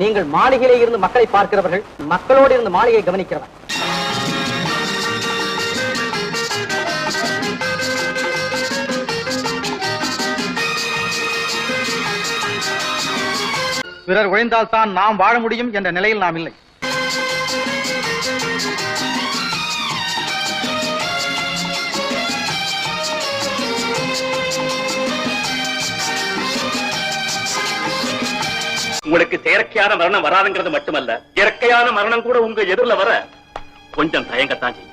நீங்கள் மாளிகையிலே இருந்து மக்களை பார்க்கிறவர்கள் மக்களோடு இருந்து மாளிகையை கவனிக்கிறவர். பிறர் உழைந்தால் தான் நாம் வாழ முடியும் என்ற நிலையில் நாம் இல்லை. உங்களுக்கு செயற்கையான மரணம் வராதுங்கிறது மட்டுமல்ல இயற்கையான மரணம் கூட உங்க எதிரில வர கொஞ்சம் தயங்கத்தான் செய்யும்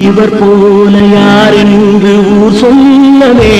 இவர் போல யார் என்று ஊர் சொல்லவே